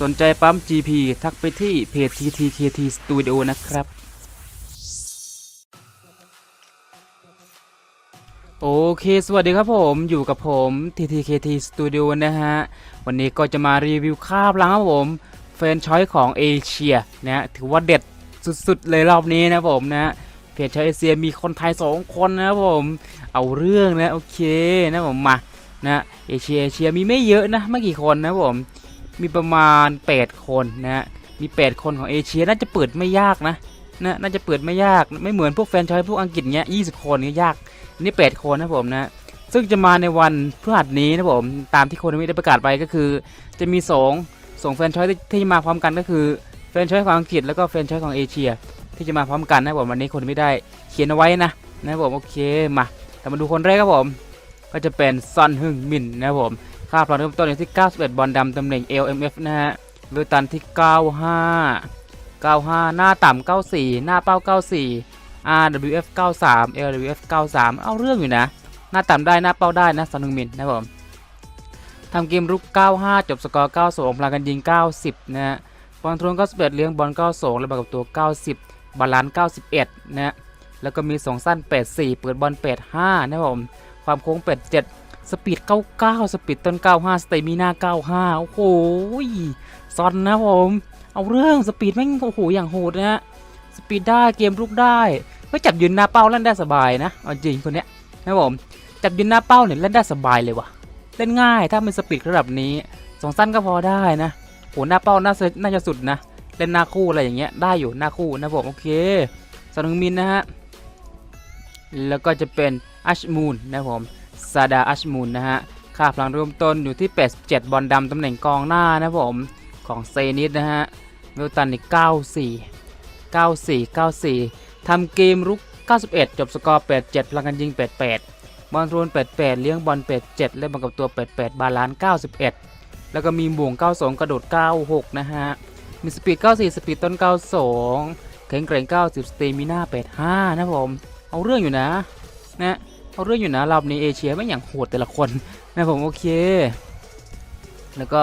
สนใจปั๊ม GP ทักไปที่เพจ TTKT Studio นะครับ โอเค สวัสดีครับผมอยู่กับผม TTKT Studio นะฮะ วันนี้ก็จะมารีวิวคาบล้างครับผมแฟนช้อยของเอเชียนะฮะถือว่าเด็ดสุดๆ เลยรอบนี้นะผมนะเพจชอยเอเชียมีคนไทย 2 คนนะครับผม เอาเรื่องนะ โอเคนะผมมานะเอเชียเอเชียมีไม่เยอะนะไม่กี่คนนะผม มีประมาณ 8 คนนะฮะ มี 8 คนของเอเชียน่าจะเปิดไม่ยากนะนะน่าจะเปิดไม่ยากไม่เหมือนพวกแฟนชอยพวกอังกฤษเงี้ย20คนนี่ยากนี่8คนนะผมนะซึ่งจะมาในวันพฤหัสนี้นะผมตามที่โคนมิได้ประกาศไปก็คือ จะมี2สองแฟนชอยที่ที่มาพร้อมกันก็คือแฟนชอยของอังกฤษแล้วก็แฟนชอยของเอเชีย ที่จะมาพร้อมกันนะผมวันนี้คนไม่ได้เขียนเอาไว้นะนะผมโอเคมาแต่มาดูคนแรกครับผม ก็จะเป็นซอนฮึงมินนะครับผม ค่าพลังเริ่มต้นอยู่ที่ 91 บอลดำตำแหน่ง LMF นะฮะเวตันที่ 95 95 หน้าต่ำ94 หน้าเป้า 94 RWF 93 LWF 93 เอาเรื่องอยู่นะ หน้าต่ำได้หน้าเป้าได้นะซอนฮึงมินนะครับผมทำเกมรุก 95 จบสกอร์ 92 พลังกันยิง 90 นะฮะบอลทวน91 เลี้ยงบอล 92 แล้วบวกกับตัว 90 บาลานซ์91 นะฮะแล้วก็มี2สั้น 84 เปิดบอล 85 นะครับผม ความโค้ง 87 สปีด 99 สปีดต้น 95 สเตมินา95 โอ้โหซอนนะผม เอาเรื่องสปีดแม่งโอ้โหอย่างโหดนะฮะ สปีดได้เกมลุกได้ ก็จับยืนหน้าเป้าเล่นได้สบายนะ เอาจริงคนเนี้ยนะผม จับยืนหน้าเป้าเนี่ยเล่นได้สบายเลยว่ะ เล่นง่ายถ้าเป็นสปีดระดับนี้สองสั้นก็พอได้นะโหหน้าเป้าน่าจะน่าจะสุดนะ เล่นหน้าคู่อะไรอย่างเงี้ยได้อยู่หน้าคู่นะผมโอเคสนึงมินนะฮะ แล้วก็จะเป็นอัชมูนนะผม ซาดาอัชมูนนะฮะ ค่าพลังเริ่มต้นอยู่ที่ 87 บอลดำตำแหน่งกองหน้านะผม ของเซนิสนะฮะเวลตันนี่94 94 94ทำเกมรุก 91 จบสกอร์ 87 พลังกันยิง 88 บอลทวน 88 เลี้ยงบอล 87 เล่นบอลกับตัว 88 บาลานซ์91 แล้วก็มีบ่วง 92 กระโดด 96 นะฮะ มีสปีด 94 สปีดต้น 92 แข็งแกร่ง 90สเตมิน่า85 นะผม เอาเรื่องอยู่นะนะ เอาเรื่องอยู่นะรอบนี้เอเชียไม่อย่างโหดแต่ละคนนะผมโอเค แล้วก็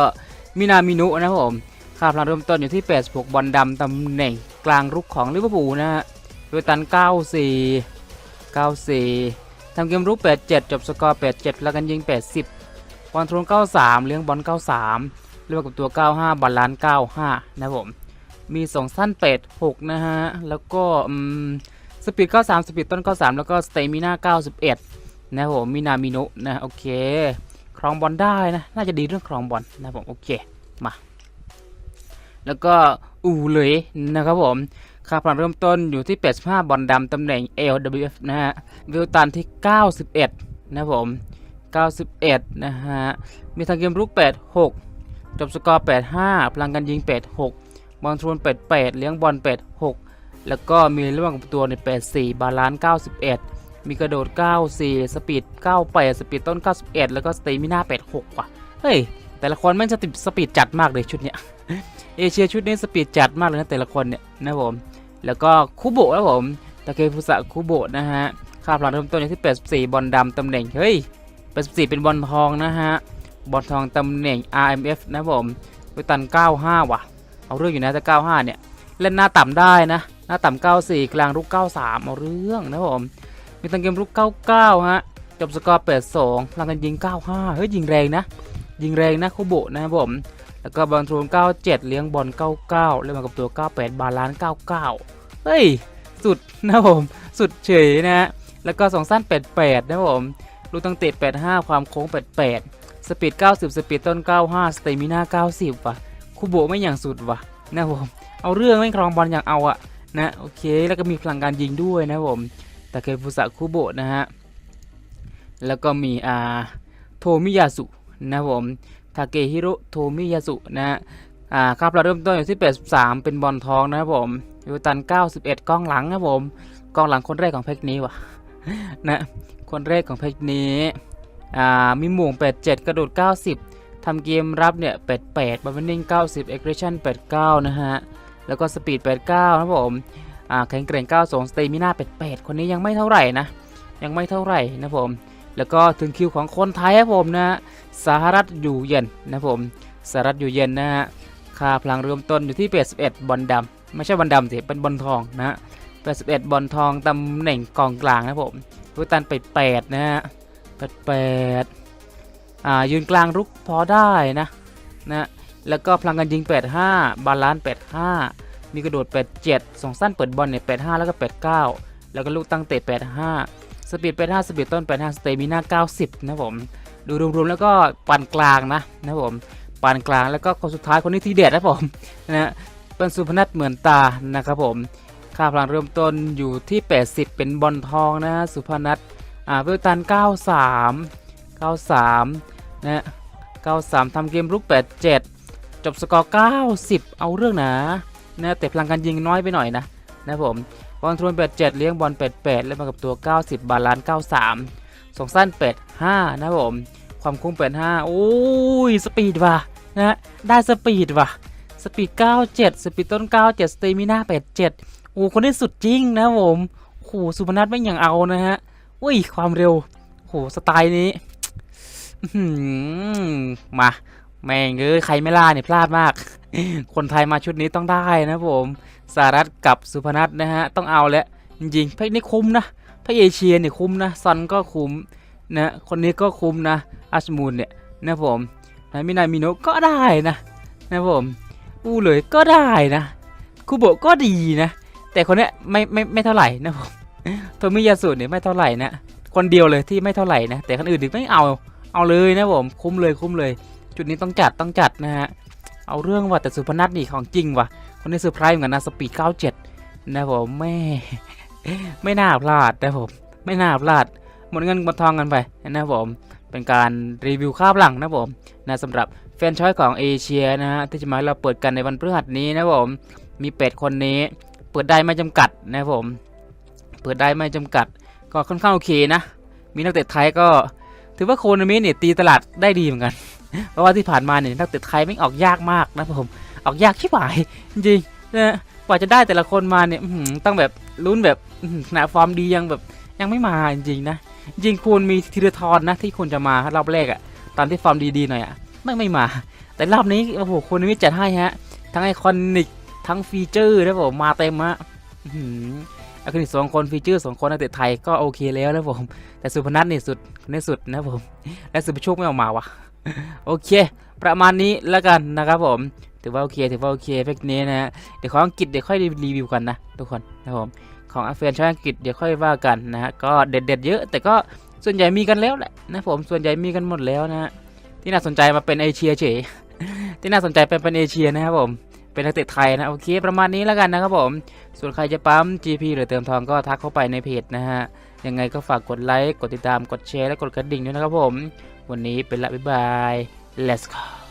มินามินุนะผมค่าพลังเริ่มต้นอยู่ที่ 86 บอลดำตำแหน่งกลางรุกของลิเวอร์พูลนะฮะโดยตัน 94 94ทำเกมรุก87 จบสกอร์ 87 แล้วกันยิง 80 บอลทรน93 เลี้ยงบอล 93เรียกกับตัว 95 บอลล้าน 95 นะผม มี 2 สั้น86นะฮะ แล้วก็อืม สปีด93สปีดต้น93 แล้วก็สเตมิน่า91 นะครับผมมินามิโนะนะโอเค ครองบอลได้นะ น่าจะดีเรื่องครองบอลนะผมโอเค มา แล้วก็อูเลยนะครับผมค่าพลังเริ่มต้นอยู่ที่ 85 บอลดำตำแหน่ง LWF นะฮะวิลตันที่ 91 นะครับผม 91 นะฮะ มีทางเกมรุก 86 จบสกอร์ 85 พลังกันยิง 86 บอลทรวน88 เลี้ยงบอล 86 แล้วก็มีระหว่างตัวใน 84 บาลานซ์ 91 มีกระโดด 94 สปีด 98 สปีดต้น 91 แล้วก็สเตมิน่า 86 ว่ะ เฮ้ย แต่ละคนแม่งสติดสปีดจัดมากเลยชุดเนี้ย เอเชียชุดนี้สปีดจัดมากเลยนะแต่ละคนเนี่ยนะผม แล้วก็คุโบะครับผมตะเคฟุสะคุโบะนะฮะ ค่าพลังเริ่มต้นอยู่ที่ 84 บอลดำตำแหน่ง เฮ้ย 84 เป็นบอลทองนะฮะ บอลทองตำแหน่ง RMF นะผมไปตัน 95 ว่ะ เอาเรื่องอยู่นะแต่95 เนี่ย เล่นหน้าต่ำได้นะ หน้าต่ำ94 กลางรุก 93 เอาเรื่องนะผม มีตังเกมรุก 99 ฮะ จบสกอร์ 82 พลังกันยิง 95 เฮ้ย ยิงแรงนะ ยิงแรงนะคุโบะนะครับผม แล้วก็บอลทรูน97 เลี้ยงบอล 99 เล่นมากับตัว 98 บาลาน99 เฮ้ย สุดนะผม สุดเฉยนะฮะ แล้วก็2สั้น 88 นะผมลูกตั้งเตะ85 ความโค้ง 88 สปีด 90 สปีดต้น 95 สเตมิน่า90 ว่ะคุโบะไม่อย่างสุดว่ะนะผม เอาเรื่องไม่ครองบอลอย่างเอาอะ นะโอเคแล้วก็มีพลังการยิงด้วยนะผมตะเคฟุสะคุโบะนะฮะแล้วก็มีอาโทมิยาสุนะผมทาเกฮิโรโทมิยาสุนะฮะอ่าครับเราเริ่มต้นอยู่ที่83เป็นบอลทองนะครับผมยูตัน 91กล้องหลังนะครับผมกล้องหลังคนแรกของเพกนี้ว่ะนะคนแรกของเพกนี้อ่ามีหม่ง87 กระโดด 90ทำเกมรับเนี่ย 88บัฟเฟนิ่ง90 a g g r e s s i o n 89 นะฮะ แล้วก็สปีด89นะครับผมอ่าแข็งแกร่ง92สเตมิน่า88คนนี้ยังไม่เท่าไหร่นะ ยังไม่เท่าไหร่นะผม แล้วก็ถึงคิวของคนไทยครับผมนะฮะสหรัฐอยู่เย็นนะผมสหรัฐอยู่เย็นนะฮะค่าพลังเริ่มต้นอยู่ที่81บอลดำไม่ใช่บอลดำสิเป็นบอลทองนะฮะ81บอลทองตำแหน่งกองกลางนะผมพุตันไป8นะฮะ88อ่ายืนกลางรุกพอได้นะนะ แล้วก็พลังการยิง 85 บาลานซ์ 85 มีกระโดด 87ส่งสั้นเปิดบอลเนี่ย 85 แล้วก็ 89 แล้วก็ลูกตั้งเตะ 85 สปีด 85 สปีดต้น 85 สเตมิน่า 90 นะผม ดูรวมๆแล้วก็ปานกลางนะนะผมปานกลางแล้วก็คนสุดท้ายคนนี้ที่เด็ดนะผมนะฮะเป็นสุพนัทเหมือนตานะครับผมค่าพลังเริ่มต้นอยู่ที่ 80 เป็นบอลทองนะฮะสุพนัทอ่าเวลตัน 93 93นะฮะ93ทำเกมลุก 87 จบสกอร์ 90 เอาเรื่องนะนะแต่พลังการยิงน้อยไปหน่อยนะนะผมบอลทวน87 เลี้ยงบอล88แล้วมากับตัว 90 บาลาน93ส่งสั้น85นะผมความคุ้ม85โอ้ยสปีดว่ะนะได้สปีดว่ะสปีด 97 สปีดต้น 97 สเตมิน่า87 โอ้คนนี้สุดจริงนะผมโอ้โหสุพนัทไม่อย่างเอานะฮะอุ้ยความเร็วโอ้โหสไตล์นี้มา แม่งเอ้ยใครไม่ล่าเนี่ยพลาดมาก คนไทยมาชุดนี้ต้องได้นะผมสหรัฐกับสุพนัทนะฮะต้องเอาแล้วจริงๆเพกนี่คุ้มนะพระเอเชียเนี่ยคุ้มนะซันก็คุ้มนะคนนี้ก็คุ้มนะอัชมูนเนี่ยนะผมนะมินามิโนก็ได้นะนะผมอูเลยก็ได้นะคูโบก็ดีนะ แต่คนเนี้ยไม่ไม่ไม่เท่าไหร่นะผมโทมิยาสุเนี่ยไม่เท่าไหร่นะคนเดียวเลยที่ไม่เท่าไหร่นะแต่คนอื่นถึงไม่เอาเอาเลยนะผมคุ้มเลยคุ้มเลย จุดนี้ต้องจัดต้องจัดนะฮะ เอาเรื่องว่ะแต่สุพนัทนี่ของจริงว่ะ คนนี้เซอร์ไพรส์เหมือนกันนะสปีด97 นะผมแม่ไม่น่าพลาดนะผมไม่น่าพลาดหมดเงินหมดทองกันไปนะผมเป็นการรีวิวข้าวหลังนะผมนะสำหรับแฟนช้อยของเอเชียนะฮะที่จะมาเราเปิดกันในวันพฤหัสนี้นะผมมีเป็ดคนนี้เปิดได้ไม่จำกัดนะผมเปิดได้ไม่จำกัด ก็ค่อนข้างโอเคนะ มีนักเตะไทยก็ ถือว่าโคนามิเนี่ยตีตลาดได้ดีเหมือนกัน เพราะว่าที่ผ่านมาเนี่ยนักเตะไทยไม่ออกยากมากนะผมออกยากชิบหายจริงนะกว่าจะได้แต่ละคนมาเนี่ยต้องแบบลุ้นแบบอื้อหือขนาฟอร์มดียังแบบยังไม่มาจริงๆนะจริงควรมีธีรทรนะที่ควรจะมารอบแรกอะตอนที่ฟอร์มดีๆหน่อยอะไม่ไม่มา แต่รอบนี้โอ้โหคนนี้จัดให้ฮะ ทั้งไอคอนิกทั้งฟีเจอร์นะผมมาเต็มฮะอื้อหือไอคอนิกสองคนฟีเจอร์สองคนนักเตะไทยก็โอเคแล้วนะผมแต่สุพนัทนี่สุดในสุดนะผมและสุภโชคไม่ออกมาวะ โอเค ประมาณนี้แล้วกันนะครับผม ถือว่าโอเคถือว่าโอเคเฟกนี้นะฮะเดี๋ยวของอังกฤษเดี๋ยวค่อยรีวิวกันนะทุกคนนะครับผมของอาเซียนชาติอังกฤษเดี๋ยวค่อยว่ากันนะฮะก็เด็ดๆเยอะ แต่ก็ส่วนใหญ่มีกันแล้วแหละนะผมส่วนใหญ่มีกันหมดแล้วนะฮะที่น่าสนใจมาเป็นเอเชียเฉยที่น่าสนใจเป็นเป็นเอเชียนะครับผมเป็นนักเตะไทยนะโอเคประมาณนี้แล้วกันนะครับผม ส่วนใครจะปั๊ม GP หรือเติมทองก็ทักเข้าไปในเพจนะฮะยังไงก็ฝากกดไลค์กดติดตามกดแชร์และกดกระดิ่งด้วยนะครับผม วันนี้เป็นละบ๊ายบาย let's go